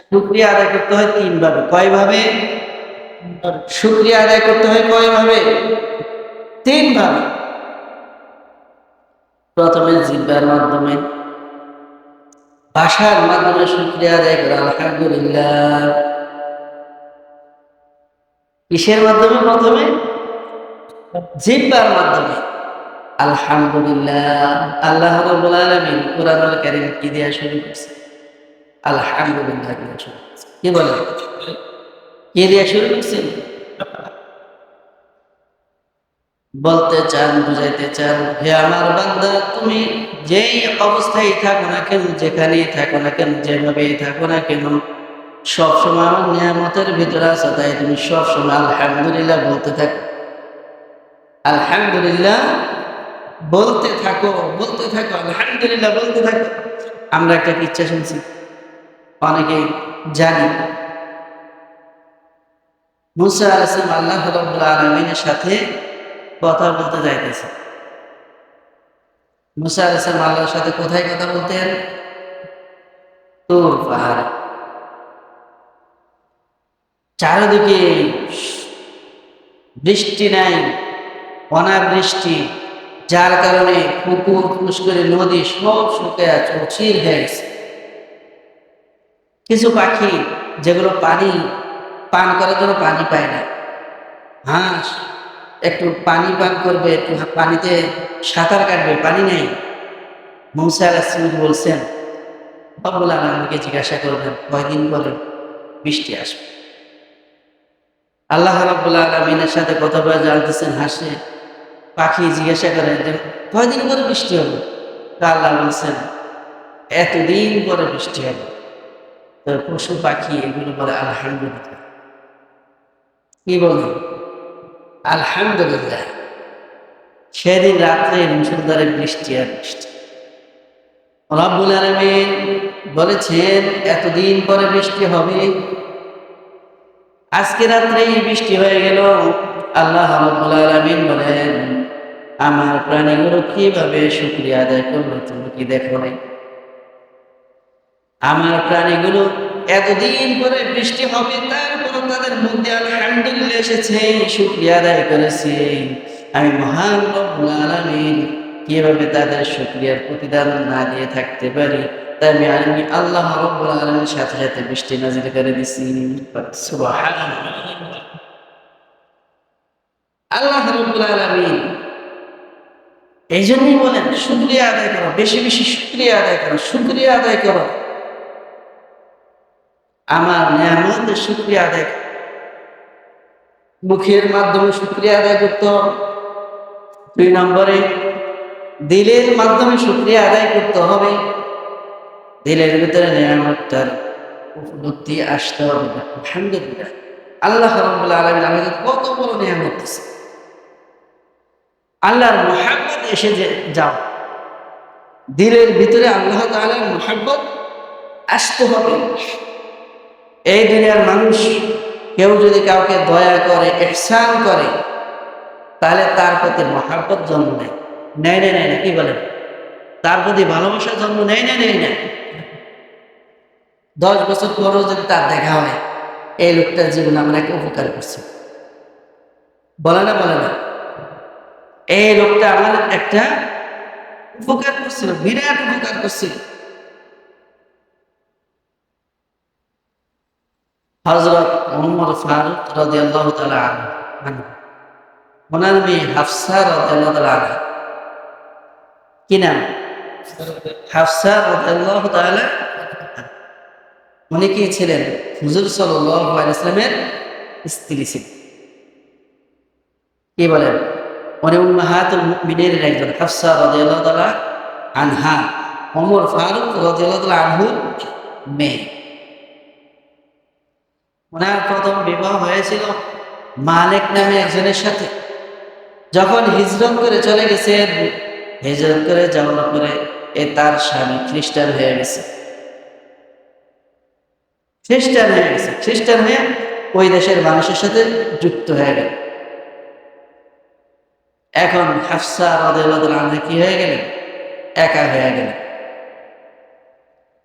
শুক্রিয়া আদায় করতে হয় তিন ভাবে কয় ভাবে শুক্রিয়া আদায় করতে হয় কয় ভাবে তিন ভাবে প্রথমে জিব্বার মাধ্যমে। ভাষার মাধ্যমে শুক্রিয়া আদায় করা, আলহামদুলিল্লাহ। কিসের মাধ্যমে? প্রথমে জিব্বার মাধ্যমে। আলহামদুলিল্লাহ। আল্লাহ রাব্বুল আলামিন কোরআনুল কি দিয়ে শুরু করছে? আলহামদুলিল্লাহ কি কি দিয়ে শুরু করছে বলতে চান, বুঝাইতে চান, হে আমার বান্দা, তুমি যেই অবস্থায় থাকো না কেন, যেখানেই থাকো না কেন, যেভাবেই থাকো না কেন, সবসময় আমার নিয়ামতের ভিতরে আছো, তাই তুমি সবসময় আলহামদুলিল্লাহ বলতে থাকো। আলহামদুলিল্লাহ বলতে থাকো বলতে থাকো, আলহামদুলিল্লাহ বলতে থাকো। আমরা একটা ইচ্ছা শুনছি। অনেকেই জানি। মুসা আলাইসলাম আল্লাহ আলমিনের সাথে কথা বলতে যাইতেছে। মুসা আল্লাহর সাথে কোথায় কথা বলতেন? তোর চারিদিকে বৃষ্টি নাই, অনাবৃষ্টি, যার কারণে পুকুর পুষ্করে নদী সব শুকে অচির হয়ে গেছে। কিছু পাখি যেগুলো পানি পান করার জন্য পানি পায় না। হাঁস একটু পানি পান করবে, একটু পানিতে সাঁতার কাটবে, পানি নেই। মৌসা আলাহিম বলছেন বাবুল আলমকে জিজ্ঞাসা করবেন, কয়দিন পরে বৃষ্টি আসবে? আল্লাহ রাবুল্লাহ আলমিনের সাথে কথা বলে জানতেছেন হাসে। পাখি জিজ্ঞাসা করে যে, কয়দিন পরে বৃষ্টি হবে? তা আল্লাহ বলছেন, এতদিন পরে বৃষ্টি হবে। পশু পাখি এগুলো বলে আলহামদুলিল্লাহ। কি বলে? আলহামদুলিল্লাহ। সেদিন রাত্রে মুসুলধারে বৃষ্টি আর বৃষ্টি। রব্বুল আলমিন বলেছেন, এতদিন পরে বৃষ্টি হবে। আজকে রাত্রেই বৃষ্টি হয়ে গেল। আল্লাহ রব্বুল আলমিন বলেন, আমার প্রাণীগুলো কীভাবে শুক্রিয়া আদায় করল তুমি কি দেখো নাই? আমার প্রাণীগুলো এতদিন পরে বৃষ্টি হবে তারপর তাদের মধ্যে আলহামদুলিল্লাহ এসেছে, শুক্রিয়া আদায় করেছে। আমি মহান রব্বুল আলামিন, কীভাবে তাদের শুক্রিয়ার প্রতিদান না দিয়ে থাকতে পারি, তাই আমি আল্লাহ রব্বুল আলামিনের সাথে সাথে বৃষ্টি নাজিল করে দিছি। আল্লাহ রব্বুল আলামিন এই জন্যই বলেন, শুক্রিয়া আদায় করো, বেশি বেশি শুক্রিয়া আদায় করো, শুক্রিয়া আদায় করো। আমার নিয়ামতের শুক্রিয়া আদায় মুখের মাধ্যমে শুক্রিয়া আদায় করতে হবে। দুই নম্বরে, দিলের মাধ্যমে শুক্রিয়া আদায় করতে হবে। দিলের ভিতরে নিয়ামতটার উপলব্ধি আসতে হবে। আলহামদুলিল্লাহ। আল্লাহ রব্বুল আলমিন কত বড় নিয়ামত আল্লাহর মোহাম্মত এসে যে যাও। দিলের ভিতরে আল্লাহ তাআলার মোহাম্মত আসতে হবে। এই দুনিয়ার মানুষ কেউ যদি কাউকে দয়া করে, এহসান করে, তাহলে তার প্রতি মহাব্বত জন্ম নেয়। নেয় নেয় নেয় না, কি বলেন? তার প্রতি ভালোবাসা জন্ম নেয় না নেয় না? দশ বছর পরও যদি তার দেখা হয়, এই লোকটার জীবন আমরা উপকার করছি। বলে না বলে না? এই লোকটা আমার একটা উপকার করছিল, বিরাট উপকার করছিল। হজরত মোহাম্মদ ফারুক রাজি আল্লাহ তালা ওনার মেয়ে হাফসা রাজি আল্লাহ তালা কি নাম? হাফসা রাজি আল্লাহ তালা উনি কি ছিলেন? হুজুর সাল্লামের স্ত্রী ছিলেন। কি বলেন? উনি উম্মাহাতুল মুমিনের একজন, হাফসা রাদিয়াল্লাহু তাআলা আনহা। ওমর ফারুক রাদিয়াল্লাহু তাআলা আনহুর মেয়ে। ওনার প্রথম বিবাহ হয়েছিল মালিক নামে একজনের সাথে। যখন হিজরত করে চলে গেছেন, হিজরত করে যাওয়ার পরে এ তার স্বামী খ্রিস্টান হয়ে গেছে। খ্রিস্টান হয়ে গেছে। খ্রিস্টান হয়ে ওই দেশের মানুষের সাথে যুক্ত হয়ে গেল। এখন হাফসা আনহা কি হয়ে গেলেন? একা হয়ে গেলেন।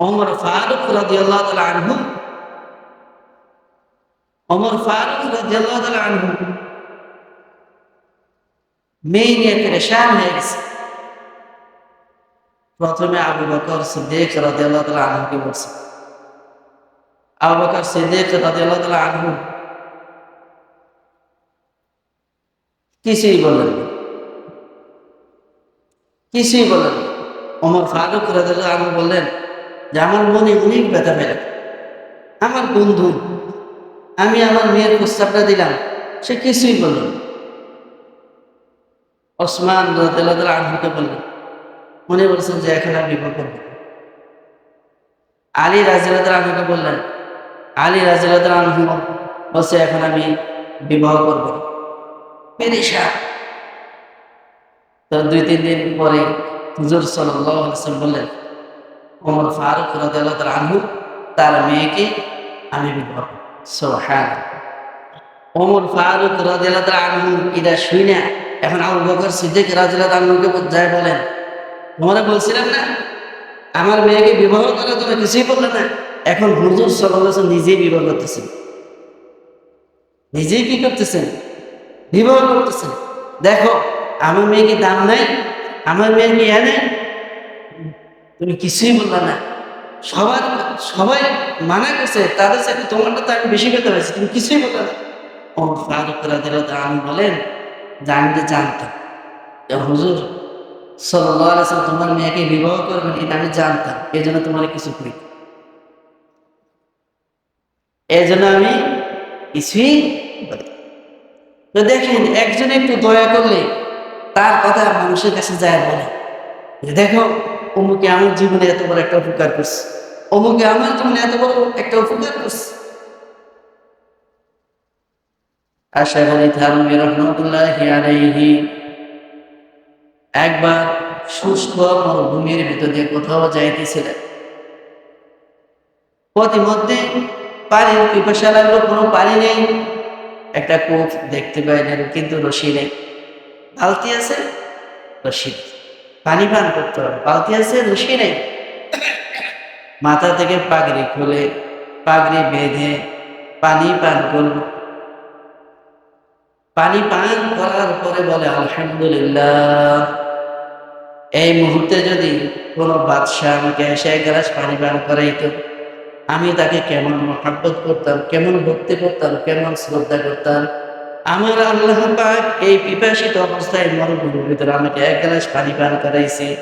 ওমর ফারুক রাদিয়াল্লাহু আনহু অমর ফারুক রাদিয়াল্লাহু তাআলা আনহু মেয়ে নিয়ে পেরেশান হয়ে গেছে প্রথমে আবু বকর সিদ্দিক রাদিয়াল্লাহু তাআলা আনহুকে বলছে, আবু বকর সিদ্দিক রাদিয়াল্লাহু তাআলা আনহু কিছুই বললেন। কিছুই বললেন না। ওমর ফারুক রাদিয়াল্লাহু আনহু বললেন যে, আমার মনে অনেক ব্যথা পেলাম আমার বন্ধু আমি আমার মেয়ের প্রস্তাবটা দিলাম। সে কিছুই বলল। ওসমান আনহুকে বললেন উনি বলছেন যে এখন আমি বিবাহ করব আলী রাজিয়াল আনহুকে বললেন, আলী রাজিয়াল আনহু বলছে, এখন আমি বিবাহ করব পেরেশা তো দুই, তিন দিন পরে হুজুর সাল্লাম বললেন, ওমর ফারুক তাআলা আনহু, তার মেয়েকে আমি বিবাহ করব। সুবহান ওমর ফারুক রাদিয়াল্লাহু তাআলা আনহু এটা শুই না এখন আবু বকর সিদ্দিক রাদিয়াল্লাহু আনহুকে যায় বলেন, তোমরা বলছিলাম না, আমার মেয়েকে বিবাহ করার জন্য কিছুই বললে না, এখন হুজুর সাল্লাহ নিজেই বিবাহ করতেছেন। নিজেই কি করতেছেন? বিবাহ করতেছেন। দেখো, আমার মেয়েকে দাম নাই, আমার মেয়ের মেয়ে নেই, তুমি কিছুই বললে না। সবার, সবাই মানা করছে, তাদের সাথে তোমারটা তো আমি বেশি পেতে পারছি, তুমি কিছুই বললে না। ও ফারুক তাআলা বলেন, জানতে জানতাম। হুজুর সাল্লাহ তোমার মেয়েকে বিবাহ করবেন, এটা আমি জানতাম এই জন্য তোমার কিছু করি এই জন্য আমি কিছুই তো দেখেন, একজন একটু দয়া করলে তার কথা মানুষের কাছে যায় বলে। দেখো অমুকে আমার জীবনে এত বড় একটা উপকার করছে। অমুকে আমার জীবনে এত বড় একটা উপকার করছে। আশা করি থানবী রহমতুল্লাহ আলাইহি একবার শুষ্ক মরুভূমির ভিতর দিয়ে কোথাও যাইতেছিলেন। প্রতিমধ্যে পানির পিপাসা লাগল, কোনো পানি নেই। একটা কূপ দেখতে পাইলেন, কিন্তু রশি নেই। বালতি আছে? রশি। পানি পান করতে হবে। বালতি আছে, রশি নেই। মাথা থেকে পাগড়ি খুলে, পাগড়ি বেঁধে পানি পান করল পানি পান করার পরে বলে, আলহামদুলিল্লাহ। এই মুহূর্তে যদি কোনো বাদশাহ আমাকে এসে এক গ্লাস পানি পান করাইতো, আমি তাকে কেমন মহাব্বত করতাম, কেমন ভক্তি করতাম, কেমন শ্রদ্ধা করতাম আমার আল্লাহ পাক এই পিপাসিত অবস্থায় মরুভূমির ভিতরে আমাকে এক গ্লাস পানি পান করাইছে।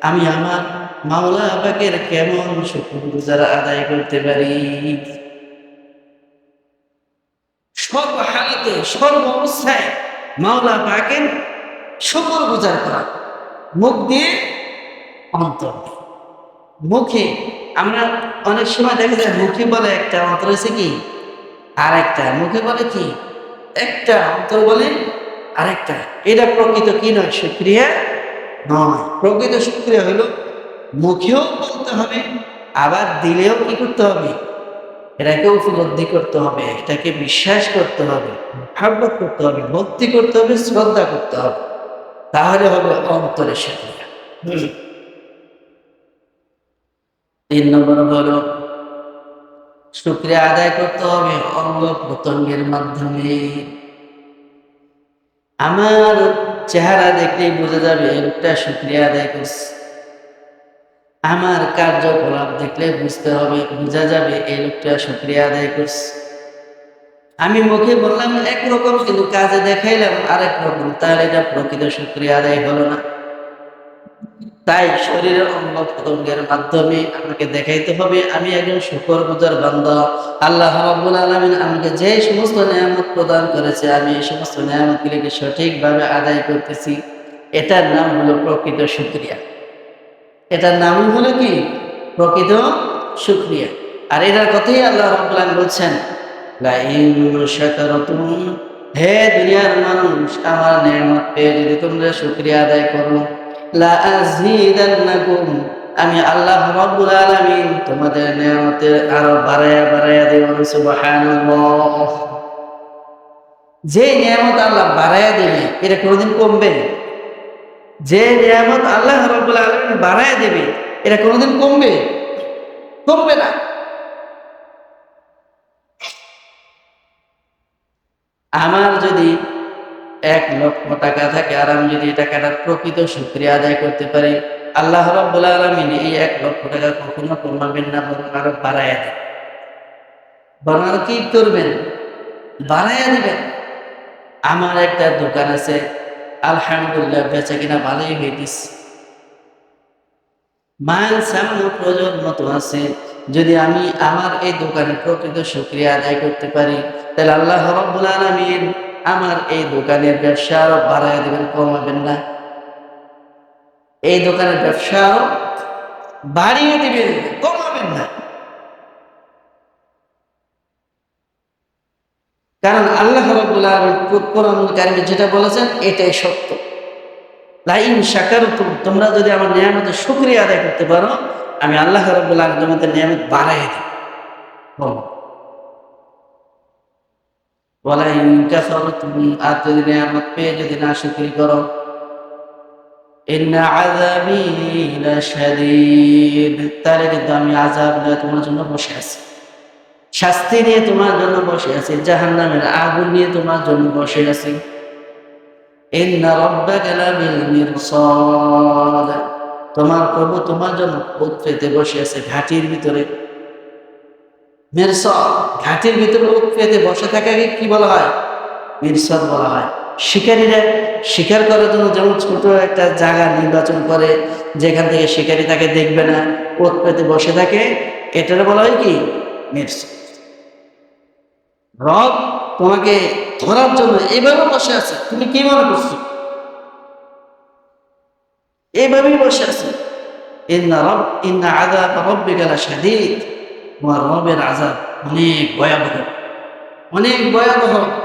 আমি আমার মাওলা পাকের কেমন শুকুর গুজারা আদায় করতে পারি? সর্ব হালতে সর্ব অবস্থায় মাওলা পাকের শুকুর গুজার করা। মুখ দিয়ে অন্তর মুখে আমরা অনেক সময় দেখা যায় মুখে বলে একটা অন্তর হয়েছে কি? আর একটা মুখে বলে কি? একটা অন্তর বলে? আরেকটা। এটা প্রকৃত কি নয় সুক্রিয়া? নয়। প্রকৃত সুক্রিয়া হলো মুখেও বলতে হবে আবার দিলেও কি করতে হবে? এটাকে উপলব্ধি করতে হবে এটাকে বিশ্বাস করতে হবে ভাববাদ করতে হবে ভক্তি করতে হবে শ্রদ্ধা করতে হবে। তাহলে হবে অন্তরের সাথে। তিন নম্বর হলো শুক্রিয়া আদায় করতে হবে অঙ্গ প্রত্যঙ্গের মাধ্যমে। আমার চেহারা দেখলেই বোঝা যাবে লোকটা শুক্রিয়া আদায় করছে। আমার কার্যকলাপ দেখলে বুঝতে হবে, বোঝা যাবে এই লোকটা শুক্রিয়া আদায় করছে। আমি মুখে বললাম, একরকম কিন্তু কাজে দেখাইলাম আরেক রকম, তাহলে এটা প্রকৃত শুক্রিয়া আদায় হলো না। তাই শরীরের অঙ্গ প্রত্যঙ্গের মাধ্যমে আমাকে দেখাইতে হবে, আমি একজন শুকর গুজার বান্দা। আল্লাহ রাব্বুল আলামিন আমাকে যে সমস্ত নিয়ামত প্রদান করেছে, আমি এই সমস্ত নিয়ামতগুলিকে সঠিকভাবে আদায় করতেছি। এটার নাম হলো প্রকৃত শুক্রিয়া। এটার নাম হলো কি? প্রকৃত শুক্রিয়া। আর এটার কথাই আল্লাহ রাব্বুল আলামিন বলছেন হে দুনিয়ার মানুষ, আমার নিয়ামত পেয়ে যদি তোমরা শুক্রিয়া আদায় করো আমি আল্লাহ রাব্বুল আলামিন তোমাদের নিয়ামতের আরও বাড়ায়া বাড়ায়া দেব সুবহানাল্লাহ। যে নিয়ামত আল্লাহ বাড়ায়া দেবে, এটা কোনোদিন কমবে যে নিয়ামত আল্লাহ রাব্বুল আলামিন বাড়ায়া দেবে, এটা কোনোদিন কমবে কমবে না। আমার যদি এক লক্ষ টাকা থাকে। আর আমি যদি টাকাটার প্রকৃত শুক্রিয়া আদায় করতে পারি, আল্লাহ রব্বুল আলমিন এই এক লক্ষ টাকা কখনো কমাবেন না, বরং আরও বাড়াইয়া দেন বরং কি করবেন? বাড়াইয়া দিবেন। আমার একটা দোকান আছে, আলহামদুলিল্লাহ বেচা কিনা ভালোই হইতেছে। মায়ের সামনে প্রজন্ম তো আছে। যদি আমি আমার এই দোকানে প্রকৃত শুক্রিয়া আদায় করতে পারি, তাহলে আল্লাহ রব্বুল আলমিন আমার এই দোকানের ব্যবসা আরও বাড়াই দেবেন কমাবেন না। এই দোকানের ব্যবসা বাড়িয়ে দিবেন কমাবেন না। কারণ আল্লাহ কারিমে যেটা বলেছেন, এটাই সত্য। লাইন শাকার তোমরা যদি আমার নিয়ামতের শুক্রিয়া আদায় করতে পারো, আমি আল্লাহ রব্বুল আলম তোমাদের নিয়ামত বাড়াই দিই বলো ওয়ালাইন কাফারতুম, আর যদি নিয়ামত পেয়ে যদি না শুকরি করো তাহলে কিন্তু আমি আযাব নিয়ে তোমার জন্য বসে আছি। শাস্তি নিয়ে তোমার জন্য বসে আছি, জাহান্নামের আগুন নিয়ে তোমার জন্য বসে আছি। তোমার প্রভু তোমার জন্য পেতে বসে আছে, ঘাটির ভিতরে। মিরসদ ঘাটির ভিতরে উঠ পেতে বসে থাকাকে কি বলা হয়? মিরসদ বলা হয়। শিকারীরা শিকার করার জন্য যেমন ছোট একটা জায়গা নির্বাচন করে, যেখান থেকে শিকারী তাকে দেখবে না ওত পেতে বসে থাকে, এটার বলা হয় কি? মিরসদ রব তোমাকে ধরার জন্য এভাবে বসে আছে। তুমি কি মনে করছ? এইভাবেই বসে আছে। ইন্না রব, ইন্না আযাব রাব্বিকা লাশাদীদ। তোমার রবের আজাব অনেক ভয়াবহ। অনেক ভয়াবহ।